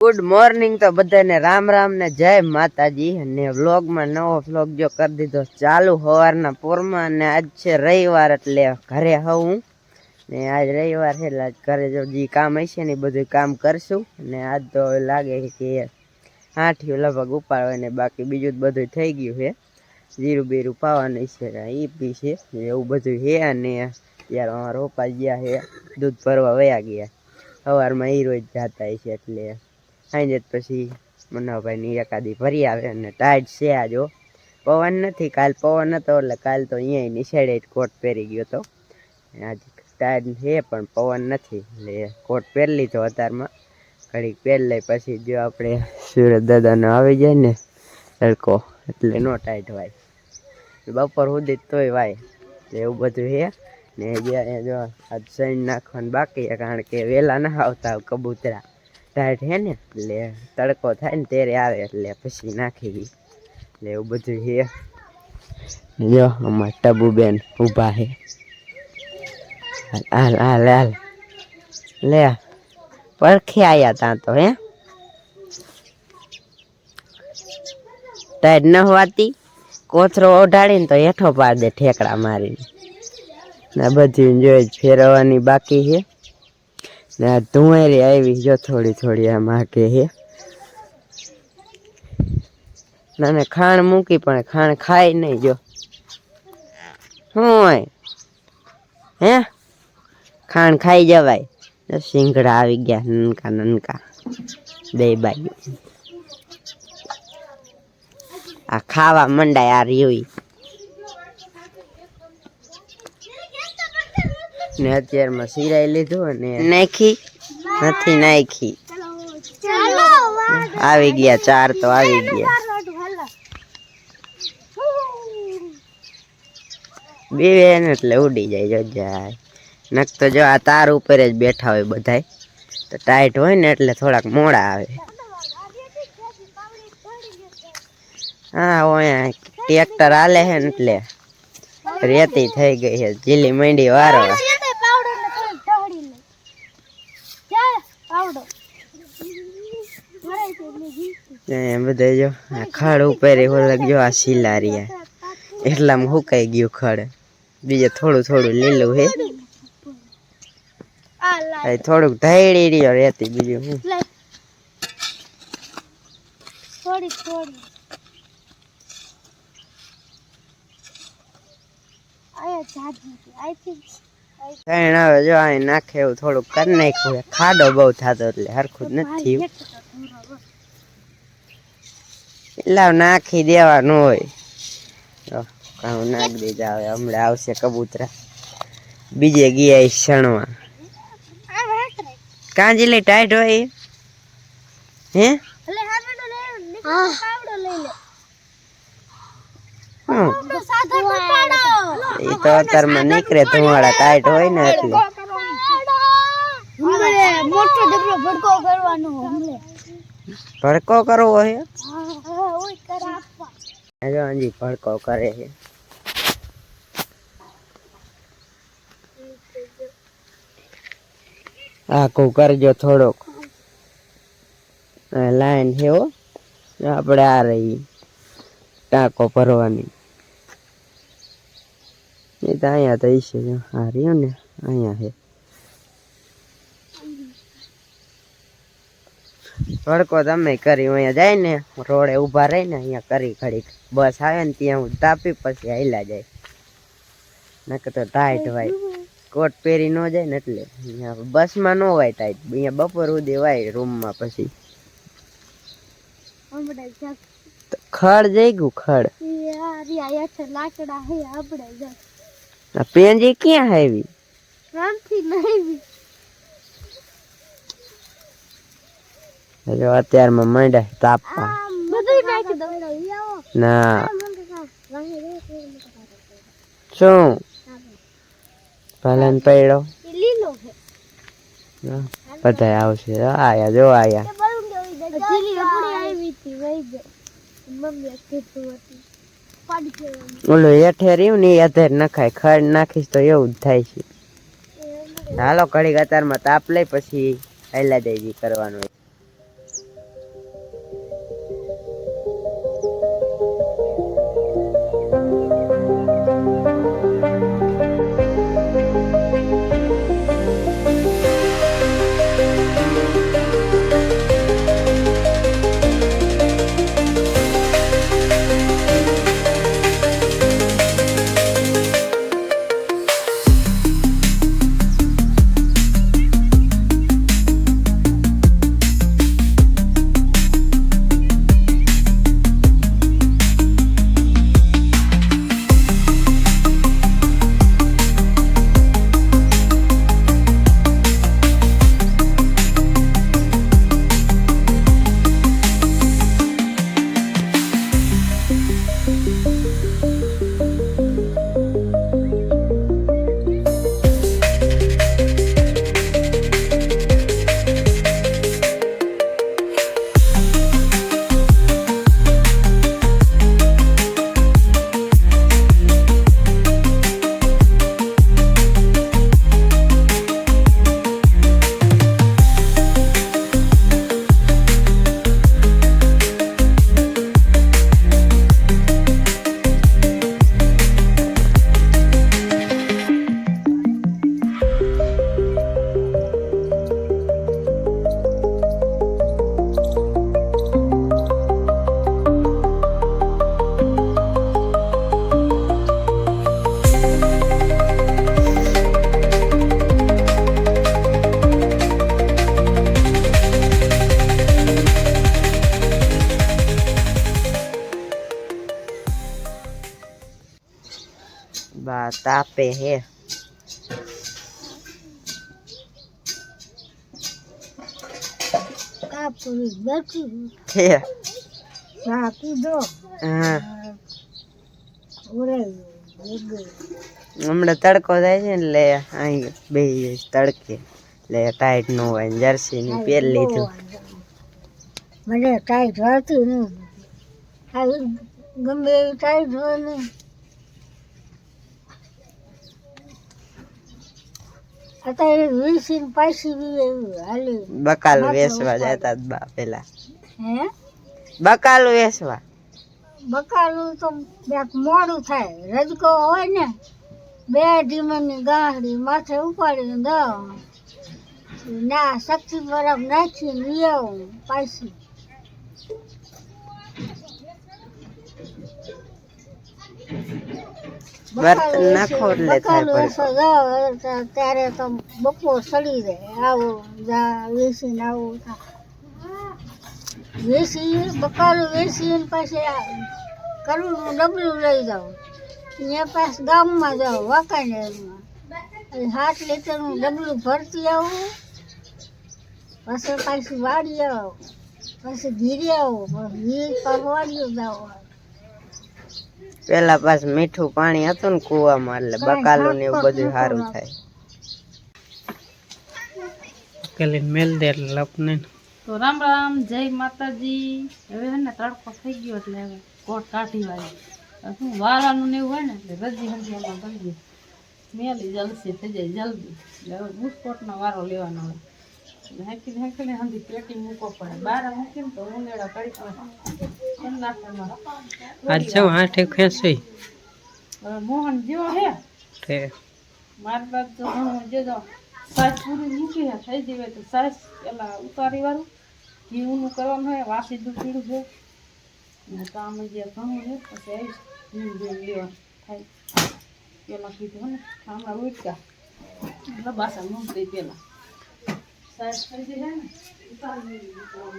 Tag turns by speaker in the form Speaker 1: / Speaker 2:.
Speaker 1: Good morning તો બધાને રામ રામ ને જય માતાજી. અને વ્લોગમાં નવો વ્લોગ જો કરી દીધો, ચાલુ સવારના પોરમાં અને આજ છે રવિવાર એટલે ઘરે હું ને આજ રવિવાર છે એટલે ઘરે જો જે કામ હશે ને બધું કામ કરશું. અને આજ તો લાગે કે આઠિયું લગભગ ઉપાડવા ને બાકી બીજું બધું થઈ ગયું છે. જીરું બીરું પાવાનું છે એ બી છે. એવું બધું છે અને ત્યારે અમારા રોપા ગયા છે, દૂધ ભરવા વયા ગયા. સવારમાં એ રોજ જતા છે એટલે સાંજે જ પછી મનાભાઈની એકાદી ભરી આવે અને ટાઈટ છે આ જો પવન નથી, કાલ પવન હતો એટલે કાલ તો અહીંયા નિશાળે જ કોટ પહેરી ગયો હતો આજ ટાઈટ છે પણ પવન નથી, એટલે કોટ પહેરી લીધો અત્યારમાં ઘડીક પહેરી લઈ પછી જો આપણે સુરત દાદાનો આવી જાય ને તડકો, એટલે નો ટાઈટ વાય. બપોર સુધી તોય વાય. એવું બધું છે. ને જે જો સૈન નાખવાનું બાકી કારણ કે વહેલા ના આવતા કબૂતરા. ટાઈટ છે ને, એટલે તડકો થાય ને ત્યારે આવે, એટલે પછી નાખી એટલે એવું બધું છે જો, અમાર ટબુબેન ઊભા છે હાલ હાલ હાલ લે, પરખે આયા ત્યાં તો હે. ટાઈટ ન હોવાતી કોથરો ઓઢાડીને તો હેઠો પાડ દે ઠેકડા મારીને. ને બધી જોઈ ફેરવવાની બાકી છે ને આ આવી જો થોડી થોડી આમ હાકે હે. ના, ને ખાણ મૂકી પણ ખાણ ખાય નહીં જો. હોય? હે? ખાણ ખાઈ જવાય. સિંગડા આવી ગયા નનકા નનકા બે બાઈ આ ખાવા મંડાય આ રીવી ને અત્યારમાં સિરાઈ લીધું અને નાખી? નથી નાખી. આવી ગયા ચાર તો આવી ગયા. બે એટલે ઉડી જાય જો જાય. નક તો જો આ તાર ઉપર જ બેઠા હોય બધાય. તો ટાઈટ હોય ને એટલે થોડાક મોડા આવે. હા ઓયા ટ્રેક્ટર હાલે છે ને એટલે રેતી થઈ ગઈ છે. જીલી મંડી વારો. બધા જો, આ ખડ ઉપર એવો લાગ્યો, આ શિલારિયા. એટલામાં હુકાઈ ગયું ખડ? બીજે થોડું થોડું લીલું હે. થોડુંક ધાયડી રહ્યો રહેતી બીજું હું. જો આ નાખે એવું થોડુંક કરી નાખ્યું ખાડો બહુ થતો એટલે હરખું નથી એટલા નાખી દેવાનું હોય. જો, નાખ નાખી દીધા હવે હમણાં આવશે કબૂતરા. બીજે ગયા શણવા કાંજી કાંજીલી ટાઈટ હોય એ? હે?
Speaker 2: લઈ
Speaker 1: એ તો અત્યારમાં નીકળે ધુમાડા ટાઈટ હોય ને એટલે.
Speaker 2: ભડકો
Speaker 1: કરવો હોય?
Speaker 2: હા હા ઓય કર આપવા
Speaker 1: આ જો હજી ભડકો કરે છે. આખું કરજો થોડોક લાઈન છે હો, આપણે આ રહી, ટાંકો ભરવાની. એ તો અહીંયા તો જો, આ ને, અહીંયા છે. ભડકો તમે કરી અહીંયા જાય ને રોડે ઊભા રહીને અહીંયા કરી ખડી બસ આવે ને ત્યાં હું તાપી પછી હાલ્યા જાય. નકર તો ટાઈટ વાય કોટ પહેરી ન જાય ને એટલે અહીંયા બસમાં ન હોય ટાઈટ અહીંયા બપોર સુધી હોય રૂમમાં પછી. ખડ જઈ ગયું ખડ.
Speaker 2: લાકડા હે આપણે
Speaker 1: પેંજી ક્યાં આવી
Speaker 2: રામથી નહીં
Speaker 1: જો અત્યારમાં મંડ્યા તાપવા. ના. શું? ભલે પડ્યો. બધા આવશે. આયા જો આયા. ઓલું હેઠે રહ્યું ને એ અધેર નખાય. ખડ નાખીશ તો એવું જ થાય છે. હાલો ઘડીક અત્યારમાં તાપ લઈ પછી હૈલા દેજી કરવાનું આ તાપે હે. હમણાં તડકો થાય છે ને એટલે અહીં બે તડકે. એટલે ટાઈટનું હોય જર્સી ની પહેર લીધું.
Speaker 2: મને ટાઈટ હતી ગમે એવી ટાઈટ હોય ને. અત્યારે વીસી ને પાછી બી હાલી.
Speaker 1: બકાલું વેસવા જતા બા પેલા.
Speaker 2: હે?
Speaker 1: બકાલું વેસવા
Speaker 2: બકાલું તો બેક મોડું થાય. રજકો હોય ને બે ઢીમની ગાંહડી માથે ઉપાડીને દઉં. ના શક્તિ બરફ નાખીને લઈ આવું પાછી.
Speaker 1: બર્તન નાખો એટલે થાય
Speaker 2: ત્યારે તો બપોર સડી જાય આવો જા વેસીને આવું આવો વેસી બકાલું વેસીને પછી કરવું ડબલું લઈ જાઉં ત્યાં પાસ ગામમાં જાઉં વાંકાનેરમાં. સાત લીટરનું ડબલું ભરતી આવું. પછી પાછી વાડી આવું પછી ઘીરે આવું ઘી પરવાડીઓ જાઉં
Speaker 1: પેલા પાછું મીઠું પાણી હતું ને કુવામાં એટલે બકાલું ને એવું બધું સારું થાય. પેલી મેલ દે એટલે લપને.
Speaker 3: તો રામ રામ જય માતાજી. હવે હે ને તડકો થઈ ગયો એટલે હવે કોટ કાઢી વાળી. શું વાળવાનું ને એવું હોય ને એટલે રજી હજી આમાં કરી દે. મેલી જલસી થઈ જાય જલ્દી. એટલે હવે બુસ્કોટનો વારો લેવાનો હોય. હેંકી હેંકીને હંધી પેટી મૂકવો પડે. બાર મૂકીને તો ઉંદેડા કરી
Speaker 1: આજ છો આઠે ખેંચી.
Speaker 3: મોહન જેવો હે?
Speaker 1: તે.
Speaker 3: મારી બાદ તો ઘણું જે જો સાસ પૂરી મૂકી હે થઈ જાય તો સાસ પેલા ઉતારી વાળું. ઘી ઊનું કરવાનું હોય વાસી દૂધ પીળું છે ને કામ જે ઘણું છે પછી આવીશ. ઘી જેવું લેવાનું થાય. પેલા કીધું ને હમણાં ઉઠ્યા એટલે બાસા મૂકી પેલા Pas choisir là? Je.